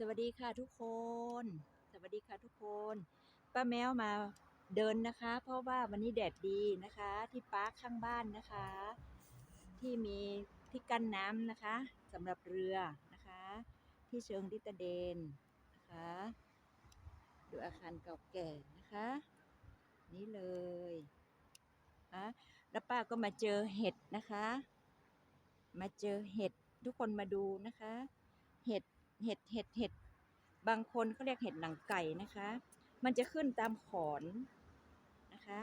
สวัสดีค่ะทุกคน สวัสดีค่ะทุกคน ป้าแมวมาเดินนะคะ เพราะว่าวันนี้แดดดีนะคะ ที่ปาร์คข้างบ้านนะคะ ที่มีที่กั้นน้ำนะคะสำหรับเรือนะคะ ที่เชิงดิตเดนนะคะดูอาคารเก่าแก่นะคะ นี่เลยนะแล้วป้าก็มาเจอเห็ดนะคะ มาเจอเห็ดทุกคนมาดูนะคะ เห็ด เห็ดเห็ดเห็ดบางคนเขาเรียกเห็ดหนังไก่นะคะ มันจะขึ้นตามขอนนะคะ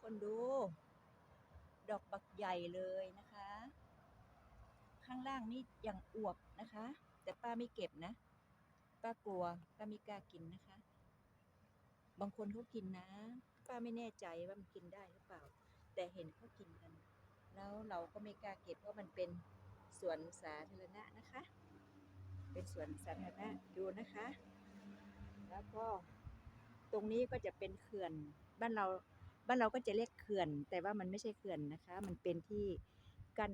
คนดู ดอกบักใหญ่เลยนะคะ ข้างล่างนี่ยังอวบนะคะ แต่ป้าไม่เก็บนะ ป้ากลัว ป้าไม่กล้ากินนะคะ บางคนเขากินนะ ป้าไม่แน่ใจว่ามันกินได้หรือเปล่า แต่เห็นเขากินกัน แล้วเราก็ไม่กล้าเก็บเพราะมันเป็น สวนสาธารณะนะคะ เป็นสวนสาธารณะดูนะคะ แล้วก็ตรงนี้ก็จะเป็นเขื่อนบ้านเราบ้านเราก็จะเรียกเขื่อน แต่ว่ามันไม่ใช่เขื่อนนะคะ มันเป็นที่กั้น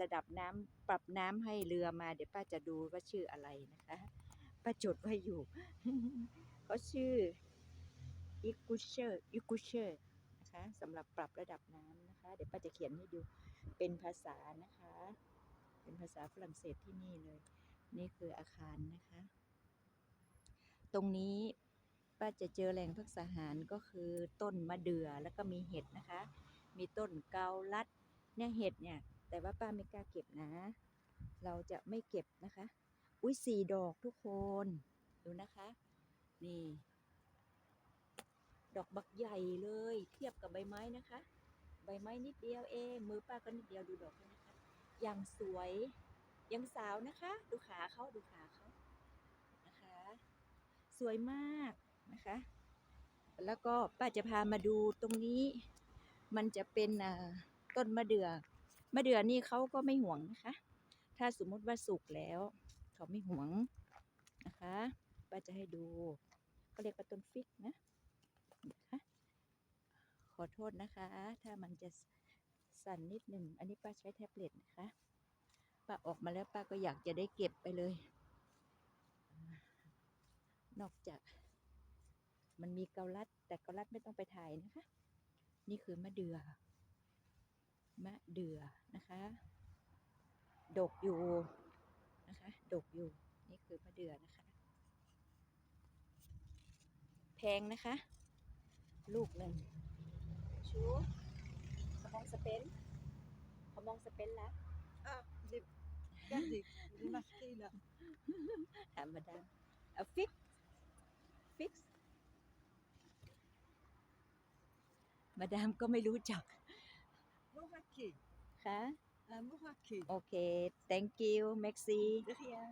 ระดับน้ำปรับน้ำให้เรือมา เดี๋ยวป้าจะดูว่าชื่ออะไรนะคะป้าจดไว้อยู่เขาชื่ออิกุเชอร์อิกุเชอร์นะคะสำหรับปรับระดับน้ำนะคะ เดี๋ยวป้าจะเขียนให้ดูเป็นภาษานะคะ เป็นภาษาฝรั่งเศสที่นี่เลย นี่คืออาคารนะคะ ตรงนี้ป้าจะเจอแหล่งพักษาหารก็คือต้นมะเดื่อแล้วก็มีเห็ดนะคะ มีต้นเกาลัดเนี่ยเห็ดเนี่ย แต่ว่าป้าไม่กล้าเก็บนะ เราจะไม่เก็บนะคะ อุ้ยสี่ดอกทุกคนดูนะคะ นี่ ดอกบักใหญ่เลย เทียบกับใบไม้นะคะ ใบไม้นิดเดียวเองมือป้าก็นิดเดียวดูดอกนะ คะยังสวยยังสาวนะคะ ดูขาเขาดูขาเขานะคะ สวยมากนะคะ แล้วก็ป้าจะพามาดูตรงนี้ มันจะเป็นต้นมะเดื่อมะเดื่อนี่เขาก็ไม่ห่วงนะคะ ถ้าสมมติว่าสุกแล้วเขาไม่ห่วงนะคะป้าจะให้ดูเขาเรียกว่าต้นฟิกนะนะคะขอโทษนะคะ ถ้ามันจะ สั่นนิดหนึ่ง อันนี้ป้าใช้แท็บเล็ตนะคะ ป้าออกมาแล้วป้าก็อยากจะได้เก็บไปเลย นอกจาก มันมีเกาลัด แต่เกาลัดไม่ต้องไปถ่ายนะคะ นี่คือมะเดื่อมะเดื่อนะคะ ดกอยู่นะคะ ดกอยู่ นี่คือมะเดื่อนะคะ แพงนะคะ ลูกหนึ่งชู มองสเปนขมองสเปนแล้ว Ah, j'ai regardé, j'ai marqué là. ถามมาดามเอาฟิกฟิกมาดามก็ไม่รู้จัก Mouraké, ค่ะ un mouraké. โอเค thank you merci De rien.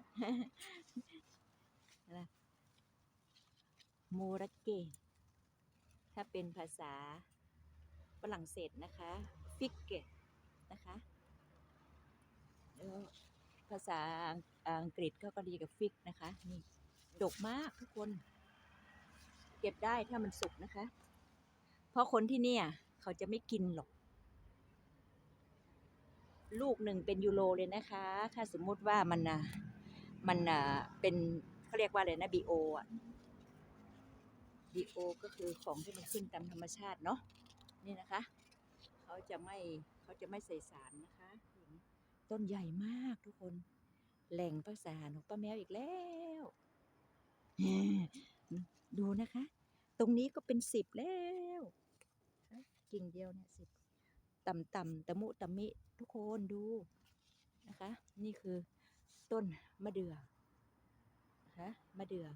โมระเกถ้าเป็นภาษา ฝรั่งเศสนะคะฟิกเกนะคะแล้วภาษาอังกฤษเขาก็ดีกับฟิกนะคะนี่ดกมากทุกคน เก็บได้ถ้ามันสุกนะคะ เพราะคนที่เนี่ย เขาจะไม่กินหรอก ลูกหนึ่งเป็นยูโรเลยนะคะ ถ้าสมมุติว่ามันอะมันอะเป็นเขาเรียกว่าอะไรนะบีโออะบีโอก็คือของที่มันขึ้นตามธรรมชาติเนาะ นี่นะคะ เขาจะไม่เขาจะไม่ใส่สารนะคะอย่างนี้ต้นใหญ่มากทุกคน แหล่งภาษาของป้าแมวอีกแล้ว ดูนะคะ ตรงนี้ก็เป็นสิบแล้วกิ่งเดียวเนี่ยสิบต่ำๆตะมุตะมิ ทุกคนดูนะคะ นี่คือต้นมะเดื่อนะคะมะเดื่อ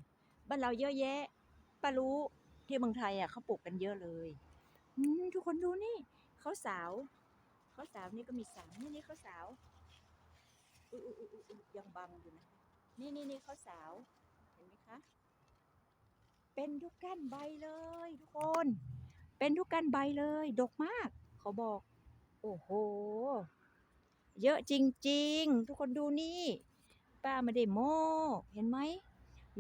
บ้านเราเยอะแยะป้ารู้ที่เมืองไทยอะเขาปลูกกันเยอะเลยอืม ทุกคนดูนี่เขาสาวเขาสาวนี่ก็มีสามนี่นี่เขาสาวอุ้ยอุ้ยอุ้ยอุ๊ยยังบังอยู่นะนี่นี่นี่เขาสาวเห็นไหมคะ เป็นทุกก้านใบเลยทุกคน เป็นทุกก้านใบเลย ดกมาก เขาบอก โอ้โห เยอะจริง ๆ ทุกคนดูนี่ ป้าไม่ได้โม้เห็นไหม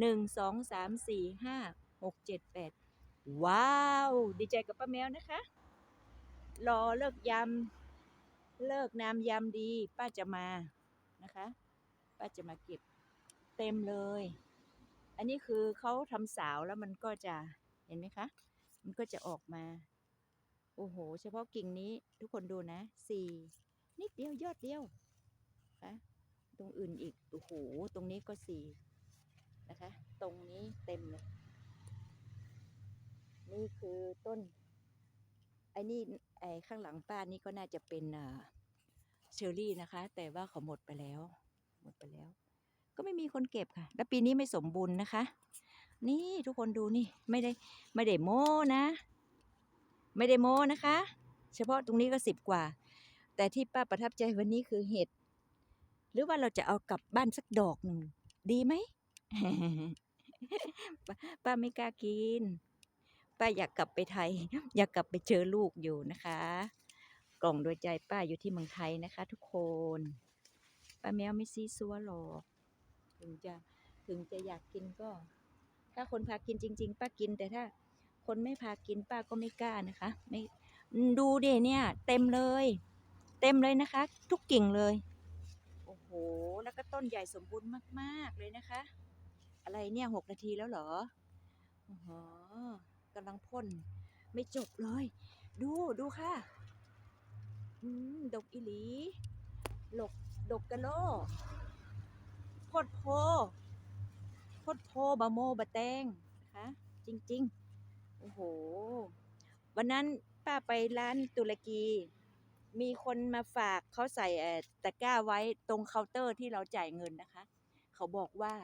หนึ่งสองสามสี่ห้าหกเจ็ดแปด ว้าว ดีใจกับป้าแมวนะคะ รอเลิกยำเลิกน้ำยำดี ป้าจะมานะคะ ป้าจะมาเก็บเต็มเลย อันนี้คือเขาทำสาวแล้วมันก็จะเห็นไหมคะ มันก็จะออกมา โอ้โห เฉพาะกิ่งนี้ทุกคนดูนะสี่นิดเดียวยอดเดียวนะตรงอื่นอีก โอ้โห ตรงนี้ก็สี่นะคะ ตรงนี้เต็มเลย นี่คือต้นไอ้นี่ไอ้ข้างหลังป้านี่ก็น่าจะเป็นเชอร์รี่นะคะ แต่ว่าเขาหมดไปแล้ว หมดไปแล้ว ก็ไม่มีคนเก็บค่ะ แล้วปีนี้ไม่สมบูรณ์นะคะ นี่ทุกคนดูนี่ไม่ได้ไม่ได้โม้นะ ไม่ได้โม้นะคะ เฉพาะตรงนี้ก็สิบกว่า แต่ที่ป้าประทับใจวันนี้คือเห็ดหรือว่าเราจะเอากลับบ้านสักดอกหนึ่งดีไหมปป้าไม่กล้ากิน ป้าอยากกลับไปไทย อยากกลับไปเจอลูกอยู่นะคะ กล่องโดวยใจป้าอยู่ที่เมืองไทยนะคะ ทุกคนป้าแมวไม่ซีซัวหรอกถึงจะถึงจะอยากกินก็ ถ้าคนพากินจริง ๆ ป้ากินแต่ถ้า คนไม่พากินป้าก็ไม่กล้านะคะ ไม่ดูดิเนี่ย เต็มเลย เต็มเลยนะคะ ทุกกิ่งเลย โอ้โห แล้วก็ต้นใหญ่สมบูรณ์มาก ๆ เลยนะคะ อะไรเนี่ยหกนาทีแล้วเหรออ๋อ กำลังพ่นไม่จบเลย ดูดูค่ะอืมดกอีหลีหลกดกกะโลพดโพพดโพบะโมบะแตงนะคะจริง ๆ โอ้โห วันนั้นป้าไปร้านตุรกี มีคนมาฝากเขาใส่ตะกร้าไว้ตรงเคาน์เตอร์ที่เราจ่ายเงินนะคะ เขาบอกว่า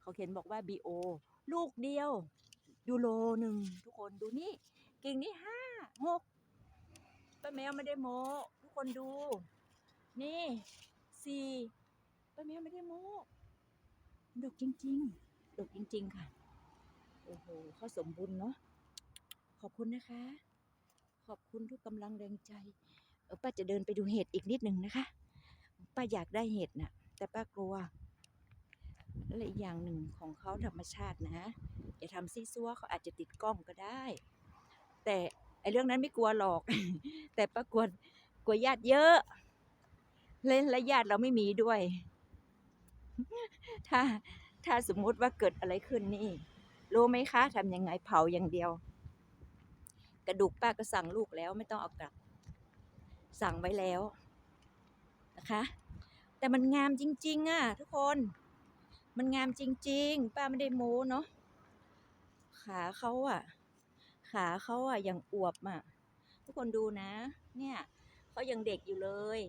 เขาเขียนบอกว่า BO ลูกเดียว ยูโรหนึ่งทุกคนดูนี่ กิ่งนี้ห้าหกป้าแมวไม่ได้โมทุกคนดู นี่สี่ป้าแมวไม่ได้โมดกจริง ๆ ดกจริง ๆ ค่ะ โอ้โหเขาสมบูรณ์เนาะขอบคุณนะคะ ขอบคุณทุกกำลังแรงใจป้าจะเดินไปดูเห็ดอีกนิดหนึ่งนะคะ ป้าอยากได้เห็ดน่ะ แต่ป้ากลัว และอีกอย่างหนึ่งของเขาธรรมชาตินะ อย่าทำซีซัวเขาอาจจะติดกล้องก็ได้ แต่ไอเรื่องนั้นไม่กลัวหรอก แต่ป้ากลัวกลัวญาติเยอะและและญาติเราไม่มีด้วย ถ้าถ้าสมมุติว่าเกิดอะไรขึ้นนี่ รู้ไหมคะทำยังไงเผาอย่างเดียว กระดูกป้าก็สั่งลูกแล้วไม่ต้องเอากลับ สั่งไว้แล้วนะคะ แต่มันงามจริง ๆอะทุกคน มันงามจริง ๆ ป้าไม่ได้โม้เนาะขาเขาอะ ขาเขาอะยังอวบอะ ทุกคนดูนะ เนี่ยเขายังเด็กอยู่เลย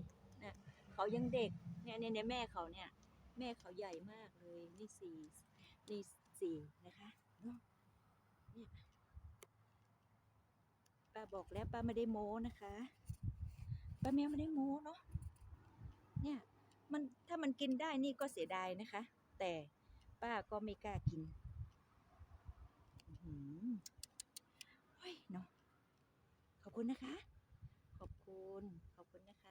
นะเขายังเด็กเนี่ยเนี่ยเนี่ยแม่เขาเนี่ย แม่เขาใหญ่มากเลยนี่สี่นี่สี่นะคะเนาะเนี่ยป้าบอกแล้วป้าไม่ได้โม้นะคะป้าแมวไม่ได้โม้เนาะเนี่ยมันถ้ามันกินได้นี่ก็เสียดายนะคะ แต่ป้าก็ไม่กล้ากินอื้อหือเฮ้ยเนาะขอบคุณนะคะ ขอบคุณ ขอบคุณนะคะ